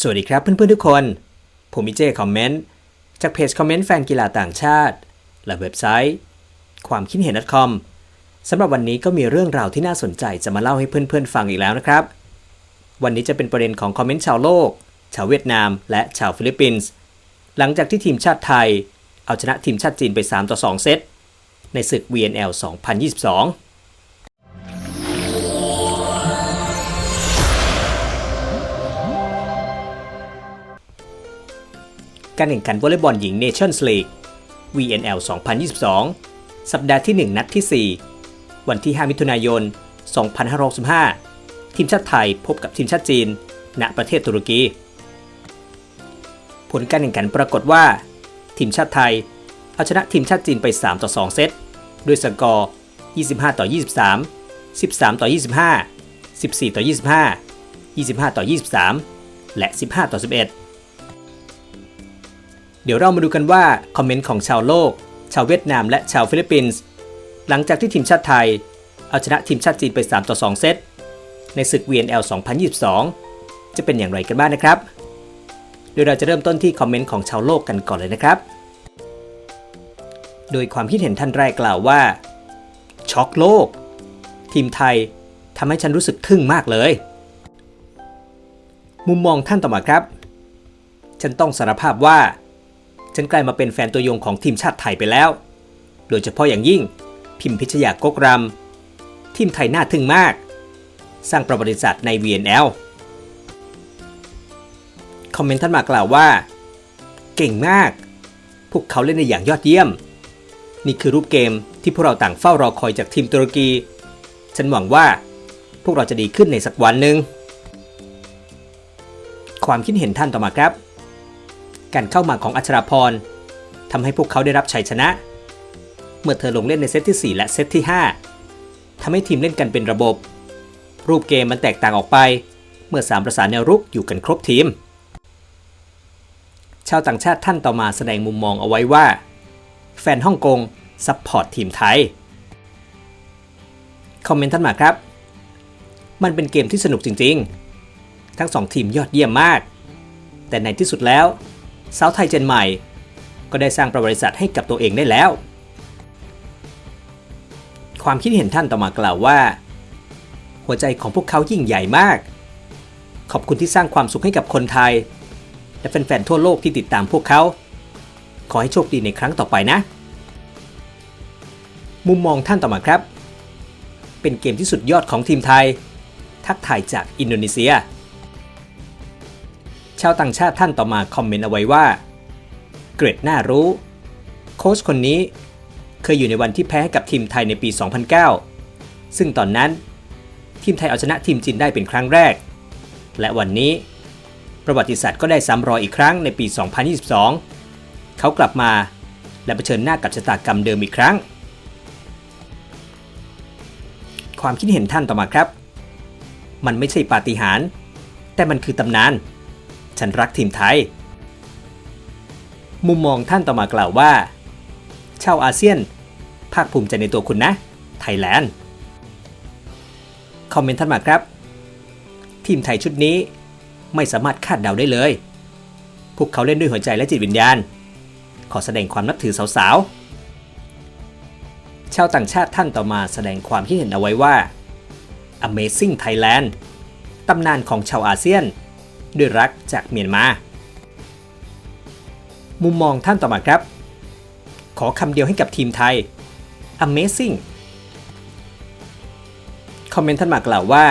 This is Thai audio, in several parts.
สวัสดีครับเพื่อนๆทุกคน ผมมิเจคอมเมนต์ จากเพจคอมเมนต์แฟนกีฬาต่างชาติ และเว็บไซต์ ความคิดเห็น .com สำหรับวันนี้ก็มีเรื่องราวที่น่าสนใจจะมาเล่าให้เพื่อนๆฟังอีกแล้วนะครับ วันนี้จะเป็นประเด็นของคอมเมนต์ชาวโลก ชาวเวียดนาม และชาวฟิลิปปินส์หลังจากที่ทีมชาติไทย เอาชนะทีมชาติจีนไป 3 ต่อ 2 เซตในศึก VNL 2022 การแข่งขันวอลเลย์บอลหญิง Nations League VNL 2022 สัปดาห์ที่ 1 นัดที่ 4 วันที่ 5 มิถุนายน 2565 ทีมชาติไทยพบกับทีมชาติจีน ณ ประเทศตุรกี ผลการแข่งขันปรากฏว่า ทีมชาติไทย เอาชนะทีมชาติจีนไป 3 ต่อ 2 เซต ด้วยสกอร์ 25 ต่อ 23 13 ต่อ 25 14 ต่อ 25 25 ต่อ 23 และ 15 ต่อ 11 เดี๋ยวเรามาดูกันว่าคอมเมนต์ของชาวโลก ชาวเวียดนามและชาวฟิลิปปินส์หลังจากที่ทีมชาติไทย เอาชนะทีมชาติจีนไป 3 ต่อ 2 เซต ในศึก VNL 2022 จะเป็นอย่างไรกันบ้างนะครับ โดยเราจะเริ่มต้นที่คอมเมนต์ของชาวโลกกันก่อนเลยนะครับ โดยความคิดเห็นท่านแรกกล่าวว่า ช็อกโลก ทีมไทยทำให้ฉันรู้สึกทึ่งมากเลย มุมมองท่านต่อมาครับ ฉันต้องสารภาพว่า ฉันกลายมาเป็นแฟนตัวยงของทีมชาติไทยไปแล้ว โดยเฉพาะอย่างยิ่ง พิมพิชยากกรำทีมไทยน่าทึ่งมาก สร้างประวัติศาสตร์ใน VNL คอมเมนต์ท่านมากล่าวว่า เก่งมาก พวกเขาเล่นได้อย่างยอดเยี่ยม นี่คือรูปเกมที่พวกเราต่างเฝ้ารอคอยจากทีมตุรกี ฉันหวังว่า พวกเราจะดีขึ้นในสักวันหนึ่งความคิดเห็นท่านต่อมาครับ การเข้ามาของอัชราพรทำให้พวกเขาได้รับชัยชนะ เมื่อเธอลงเล่นในเซตที่ 4 และเซตที่ 5 ทำให้ทีมเล่นกันเป็นระบบ รูปเกมมันแตกต่างออกไป เมื่อสามประสานแนวรุกอยู่กันครบทีม ชาวต่างชาติท่านต่อมาแสดงมุมมองเอาไว้ว่า แฟนฮ่องกงซัพพอร์ตทีมไทย คอมเมนต์ท่านมาครับ มันเป็นเกมที่สนุกจริง ๆ ทั้งสองทีมยอดเยี่ยมมาก แต่ในที่สุดแล้ว สาวไทยเจนใหม่ ก็ได้สร้างประวัติศาสตร์ให้กับตัวเองได้แล้ว ความคิดเห็นท่านต่อมากล่าวว่า หัวใจของพวกเขายิ่งใหญ่มาก ขอบคุณที่สร้างความสุขให้กับคนไทย และแฟนๆทั่วโลกที่ติดตามพวกเขา ขอให้โชคดีในครั้งต่อไปนะ มุมมองท่านต่อมาครับ เป็นเกมที่สุดยอดของทีมไทย ทักทายจากอินโดนีเซีย ชาวต่างชาติท่านต่อมาคอมเมนต์เอาไว้ว่า เกรดน่ารู้ โค้ชคนนี้เคยอยู่ในวันที่แพ้ให้กับทีมไทยในปี 2009 ซึ่งตอนนั้น ทีมไทยเอาชนะทีมจีนได้เป็นครั้งแรก และวันนี้ ประวัติศาสตร์ก็ได้ซ้ำรอยอีกครั้งในปี 2022 เขากลับมาและเผชิญหน้ากับชะตากรรมเดิมอีกครั้ง ความคิดเห็นท่านต่อมาครับ มันไม่ใช่ปาฏิหาริย์แต่มันคือตำนาน ฉันรักทีมไทย มุมมองท่านต่อมากล่าวว่า ชาวอาเซียน ภาคภูมิใจในตัวคุณนะ ไทยแลนด์ คอมเมนต์ท่านมาครับ ทีมไทยชุดนี้ไม่สามารถคาดเดาได้เลย พวกเขาเล่นด้วยหัวใจและจิตวิญญาณ ขอแสดงความนับถือสาวๆ ชาวต่างชาติท่านต่อมาแสดงความคิดเห็นเอาไว้ว่า Amazing Thailand ตำนานของชาวอาเซียน ด้วยรักจากเมียนมา มุมมองท่านต่อมาครับ ขอคำเดียวให้กับทีมไทย Amazing คอมเมนต์ท่านมากล่าวว่า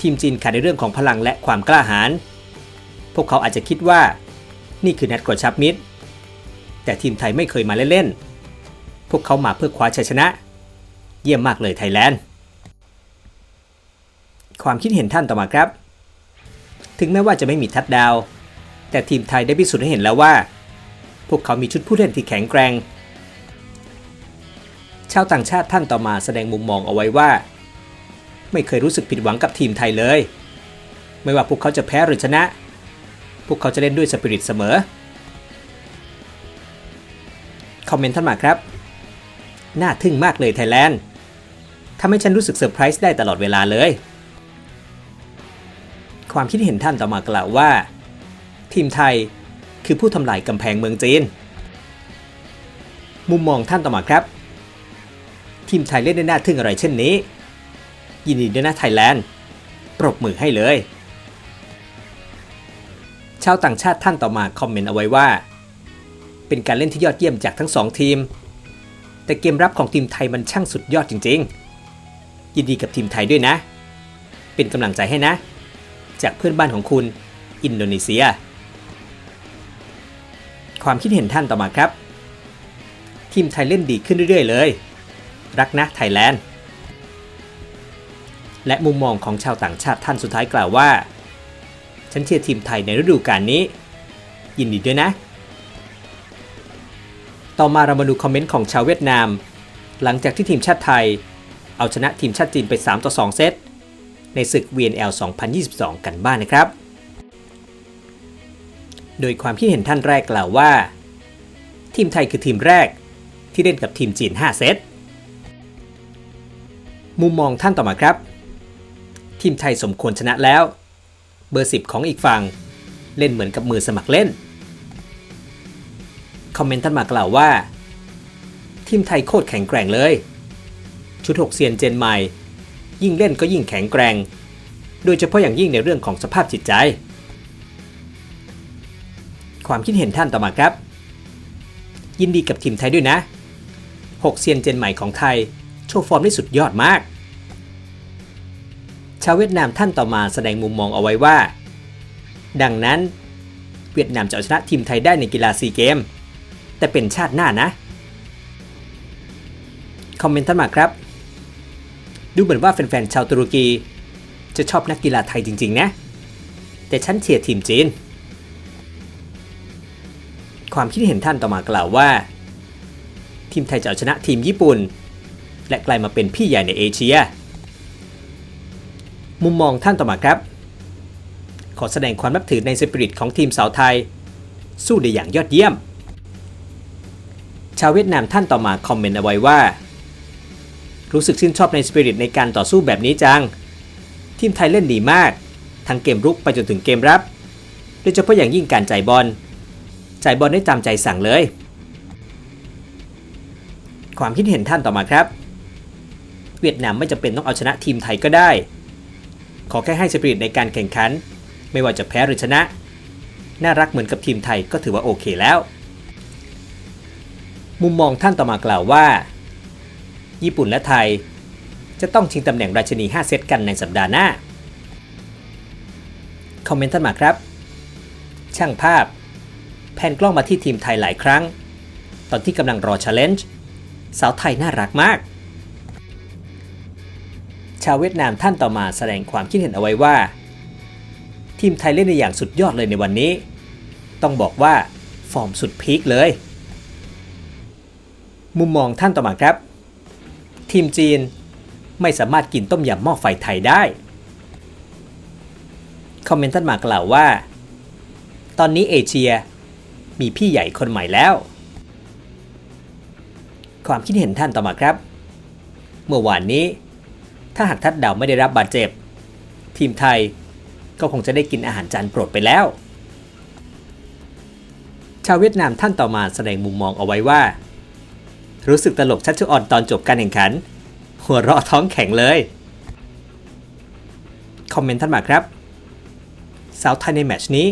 ทีมจีนขาดในเรื่องของพลังและความกล้าหาญพวกเขาอาจจะคิดว่า นี่คือนัดกระชับมิตร แต่ทีมไทยไม่เคยมาเล่นๆพวกเขามาเพื่อคว้าชัยชนะ เยี่ยมมากเลยไทยแลนด์ความคิดเห็นท่านต่อมาครับ ถึงแม้ว่าจะไม่มีทัดดาว แต่ทีมไทยได้พิสูจน์ให้เห็นแล้วว่า พวกเขามีชุดผู้เล่นที่แข็งแกร่ง ชาวต่างชาติท่านต่อมาแสดงมุมมองเอาไว้ว่า ไม่เคยรู้สึกผิดหวังกับทีมไทยเลย ไม่ว่าพวกเขาจะแพ้หรือชนะ พวกเขาจะเล่นด้วยสปิริตเสมอ คอมเมนต์ท่านมาครับ น่าทึ่งมากเลยไทยแลนด์ทำให้ฉันรู้สึกเซอร์ไพรส์ได้ตลอดเวลาเลย ความคิดเห็นท่านต่อมากล่าวว่า ทีมไทยคือผู้ทำลายกำแพงเมืองจีน มุมมองท่านต่อมาครับ ทีมไทยเล่นได้น่าทึ่งอะไรเช่นนี้ ยินดีด้วยนะไทยแลนด์ปรบมือให้เลย ชาวต่างชาติท่านต่อมาคอมเมนต์เอาไว้ว่า เป็นการเล่นที่ยอดเยี่ยมจากทั้งสองทีม แต่เกมรับของทีมไทยมันช่างสุดยอดจริง ๆ ยินดีกับทีมไทยด้วยนะ เป็นกำลังใจให้นะ จากเพื่อนบ้านของคุณ อินโดนีเซีย ความคิดเห็นท่านต่อมาครับ ทีมไทยเล่นดีขึ้นเรื่อย ๆ เลย รักนะไทยแลนด์ และมุมมองของชาวต่างชาติท่านสุดท้ายกล่าวว่า ฉันเชียร์ทีมไทยในฤดูกาลนี้ ยินดีด้วยนะ ต่อมาเรามาดูคอมเมนต์ของชาวเวียดนาม หลังจากที่ทีมชาติไทย เอาชนะทีมชาติจีนไป 3 ต่อ 2 เซต ในศึก VNL 2022 กันบ้างนนะครับ โดยความคิดเห็นท่านแรกกล่าวว่า ทีมไทยคือทีมแรกที่เล่นกับทีมจีน 5 เซต มุมมองท่านต่อมาครับ ทีมไทยสมควรชนะแล้ว เบอร์ 10 ของอีกฝั่งเล่นเหมือนกับมือสมัครเล่น คอมเมนต์ท่านมากล่าวว่า ทีมไทยโคตรแข็งแกร่งเลย ชุด6เซียนเจนใหม่ ยิ่งเล่นก็ยิ่งแข็งแกร่ง โดยเฉพาะอย่างยิ่งในเรื่องของสภาพจิตใจ ความคิดเห็นท่านต่อมาครับ ยินดีกับทีมไทยด้วยนะ 6 เซียนเจนใหม่ของไทย โชว์ฟอร์มได้สุดยอดมาก ชาวเวียดนามท่านต่อมาแสดงมุมมองเอาไว้ว่า ดังนั้น เวียดนามจะเอาชนะทีมไทยได้ในกีฬาซีเกม แต่เป็นชาติหน้านะ คอมเมนต์ท่านมาครับ ดูเหมือนว่าแฟนๆชาวตุรกี จะชอบนักกีฬาไทยจริง ๆ นะ แต่ฉันเชียร์ทีมจีน ความคิดเห็นท่านต่อมากล่าวว่า ทีมไทยจะเอาชนะทีมญี่ปุ่น และกลายมาเป็นพี่ใหญ่ในเอเชีย มุมมองท่านต่อมาครับ ขอแสดงความนับถือในสปิริตของทีมสาวไทย สู้ได้อย่างยอดเยี่ยม ชาวเวียดนามท่านต่อมาคอมเมนต์เอาไว้ว่า รู้สึกชื่นชอบในสปิริตในการต่อสู้แบบนี้จัง ทีมไทยเล่นดีมาก ทั้งเกมรุกไปจนถึงเกมรับ โดยเฉพาะอย่างยิ่งการจ่ายบอล จ่ายบอลได้ตามใจสั่งเลย ความคิดเห็นท่านต่อมาครับ เวียดนามไม่จำเป็นต้องเอาชนะทีมไทยก็ได้ ขอแค่ให้สปิริตในการแข่งขัน ไม่ว่าจะแพ้หรือชนะ น่ารักเหมือนกับทีมไทยก็ถือว่าโอเคแล้ว มุมมองท่านต่อมากล่าวว่า ญี่ปุ่นและไทย จะต้องชิงตำแหน่งราชินี 5 เซตกันในสัปดาห์หน้า คอมเมนต์ท่านมาครับ ช่างภาพ แพนกล้องมาที่ทีมไทยหลายครั้ง ตอนที่กำลังรอ challenge สาวไทยน่ารักมาก ชาวเวียดนามท่านต่อมาแสดงความคิดเห็นเอาไว้ว่า ทีมไทยเล่นในอย่างสุดยอดเลยในวันนี้ ต้องบอกว่าฟอร์มสุดพีคเลย มุมมองท่านต่อมาครับ ทีมจีน ไม่สามารถกินต้มยำหม้อไฟไทยได้ คอมเมนต์ท่านมากล่าวว่า ตอนนี้เอเชีย มีพี่ใหญ่คนใหม่แล้ว ความคิดเห็นท่านต่อมาครับ เมื่อวานนี้ ถ้าหากทัดเดาไม่ได้รับบาดเจ็บ ทีมไทยก็คงจะได้กินอาหารจานโปรดไปแล้ว ชาวเวียดนามท่านต่อมาแสดงมุมมองเอาไว้ว่า รู้สึกตลกชัดชุออนตอนจบการแข่งขัน หัวเราะท้องแข็งเลย คอมเมนต์ท่านมาครับสาวไทยในแมชนี้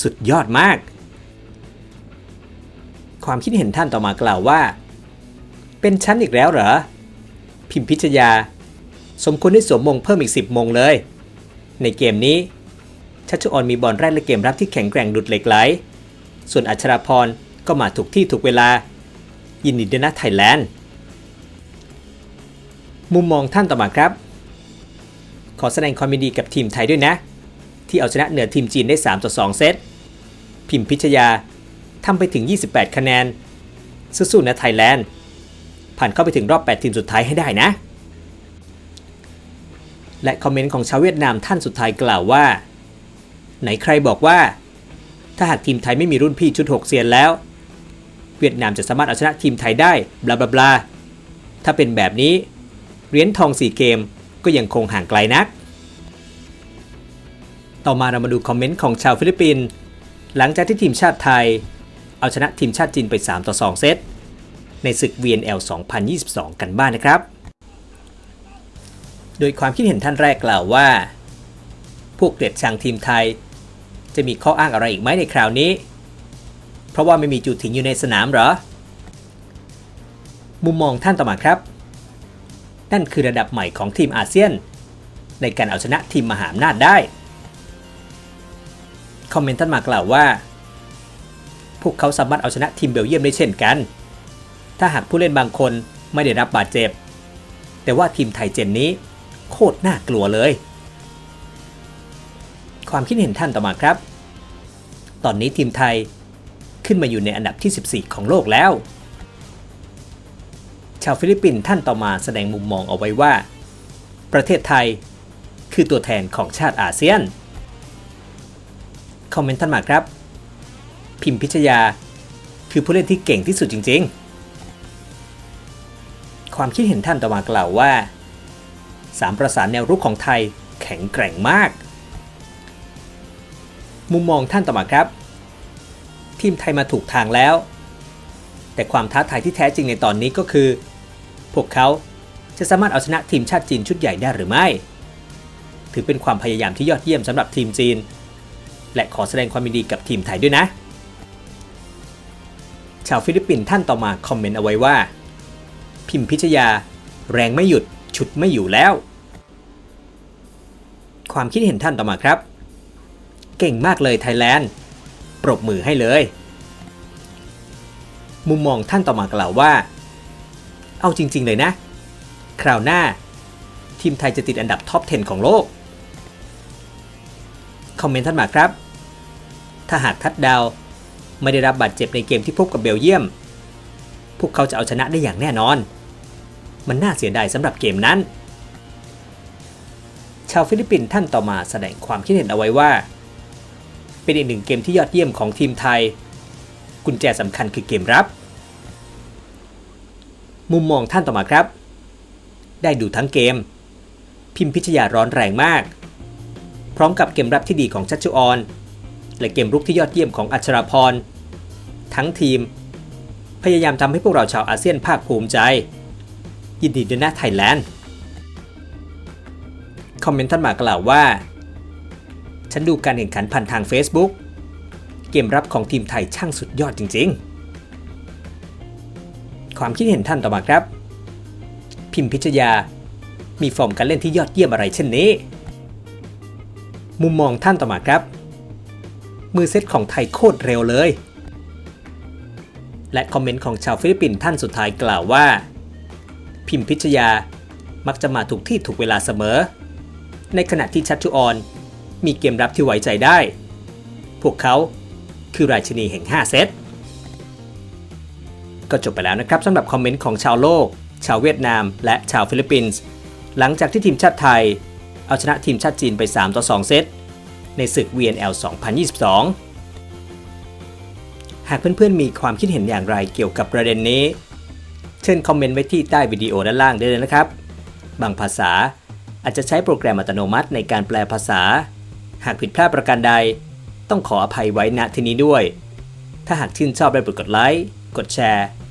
สุดยอดมาก ความคิดเห็นท่านต่อมากล่าวว่า เป็นชั้นอีกแล้วเหรอ พิมพิชยา สมควรได้สวมมงเพิ่มอีก 10 มงเลย ในเกมนี้ ชัชออนมีบอลแรกและเกมรับที่แข็งแกร่งดุดเหล็กไหล ส่วนอัชราพรก็มาถูกที่ถูกเวลา ยินดีด้วยนะไทยแลนด์ มุมมองท่านต่อมาครับ ขอแสดงความยินดีกับทีมไทยด้วยนะ ที่เอาชนะเหนือทีมจีนได้ 3 ต่อ 2 เซต พิมพิชยาทำไปถึง 28 คะแนน สู้ๆนะไทยแลนด์ ผ่านเข้าไปถึงรอบ 8 ทีมสุดท้ายให้ได้นะ และคอมเมนต์ของชาวเวียดนามท่านสุดท้ายกล่าวว่า ไหนใครบอกว่า ถ้าหากทีมไทยไม่มีรุ่นพี่ชุด 6เซียนแล้ว เวียดนามจะสามารถเอาชนะทีมไทยได้ บลาบลาบลาถ้าเป็นแบบนี้ เหรียญทอง 4 เกมก็ยังคงห่างไกลนัก ต่อมาเรามาดูคอมเมนต์ของชาวฟิลิปปินส์หลังจากที่ทีมชาติไทย เอาชนะทีมชาติจีนไป 3 ต่อ 2 เซต ในศึก VNL 2022 กันบ้างนนะครับ โดยความคิดเห็นท่านแรกกล่าวว่า พวกเกลียดชังทีมไทย จะมีข้ออ้างอะไรอีกไหมในคราวนี้ เพราะว่าไม่มีจูถิงอยู่ในสนามเหรอ มุมมองท่านต่อมาครับ นั่นคือระดับใหม่ของทีมอาเซียน ในการเอาชนะทีมมหาอำนาจได้ คอมเมนต์ท่านมากล่าวว่า พวกเขาสามารถเอาชนะทีมเบลเยียมได้เช่นกัน ถ้าหากผู้เล่นบางคนไม่ได้รับบาดเจ็บ แต่ว่าทีมไทยเจนนี้ โคตรน่ากลัวเลย ความคิดเห็นท่านต่อมาครับ ตอนนี้ทีมไทยขึ้นมาอยู่ในอันดับที่ 14 ของโลกแล้ว ชาวฟิลิปปินส์ท่านต่อมาแสดงมุมมองเอาไว้ว่า ประเทศไทยคือตัวแทนของชาติอาเซียน คอมเมนต์ท่านมาครับ พิมพิชยา คือผู้เล่นที่เก่งที่สุดจริง ๆ ความคิดเห็นท่านต่อมากล่าวว่าสามประสานแนวรุกของไทยแข็งแกร่งมาก มุมมองท่านต่อมาครับ ทีมไทยมาถูกทางแล้ว แต่ความท้าทายที่แท้จริงในตอนนี้ก็คือ พวกเขาจะสามารถเอาชนะทีมชาติจีนชุดใหญ่ได้หรือไม่ ถือเป็นความพยายามที่ยอดเยี่ยมสำหรับทีมจีน และขอแสดงความยินดีกับทีมไทยด้วยนะ ชาวฟิลิปปินส์ท่านต่อมาคอมเมนต์เอาไว้ว่า พิมพิชยา แรงไม่หยุดฉุดไม่อยู่แล้ว ความคิดเห็นท่านต่อมาครับ เก่งมากเลยไทยแลนด์ปรบมือให้เลย มุมมองท่านต่อมากล่าวว่า เอาจริง ๆ เลยนะ คราวหน้า ทีมไทยจะติดอันดับท็อป 10 ของโลก คอมเมนต์ท่านมาครับ ถ้าหากทัดดาวไม่ได้รับบาดเจ็บในเกมที่พบกับเบลเยียม พวกเขาจะเอาชนะได้อย่างแน่นอน มันน่าเสียดายสำหรับเกมนั้น ชาวฟิลิปปินส์ท่านต่อมาแสดงความคิดเห็นเอาไว้ว่า เป็นอีกหนึ่งเกมที่ยอดเยี่ยมของทีมไทย กุญแจสำคัญคือเกมรับ มุมมองท่านต่อมาครับ ได้ดูทั้งเกม พิมพิชยาร้อนแรงมาก พร้อมกับเกมรับที่ดีของชัชชุออน และเกมรุกที่ยอดเยี่ยมของอัชราพร ทั้งทีม พยายามทำให้พวกเราชาวอาเซียนภาคภูมิใจ ยินดีด้วยนะไทยแลนด์ คอมเมนต์ท่านมากล่าวว่า ฉันดูการแข่งขันผ่านทาง Facebook เกมรับของทีมไทยช่างสุดยอดจริง ๆ ความคิดเห็นท่านต่อมาครับ พิมพิชยา มีฟอร์มการเล่นที่ยอดเยี่ยมอะไรเช่นนี้ มุมมองท่านต่อมาครับ มือเซตของไทยโคตรเร็วเลย และคอมเมนต์ของชาวฟิลิปปินส์ท่านสุดท้ายกล่าวว่า พิมพิชยามักจะมาถูกที่ถูกเวลาเสมอ ในขณะที่ชัชชุออนมีเกมรับที่ไว้ใจได้ พวกเขาคือราชินีแห่ง 5 เซต ก็จบไปแล้วนะครับสำหรับคอมเมนต์ของชาวโลก ชาวเวียดนาม และชาวฟิลิปปินส์หลังจากที่ทีมชาติไทย เอาชนะทีมชาติจีนไป 3 ต่อ 2 เซต ในศึก VNL 2022 หากเพื่อนๆมีความคิดเห็นอย่างไรเกี่ยวกับประเด็นนี้ เชิญคอมเมนต์ไว้ที่ใต้วิดีโอด้านล่างได้เลยนะครับ บางภาษาอาจจะใช้โปรแกรมอัตโนมัติในการแปลภาษา หากผิดพลาดประการใด ต้องขออภัยไว้ณที่นี้ด้วย ถ้าหากชื่นชอบได้โปรดกดไลค์ กดแชร์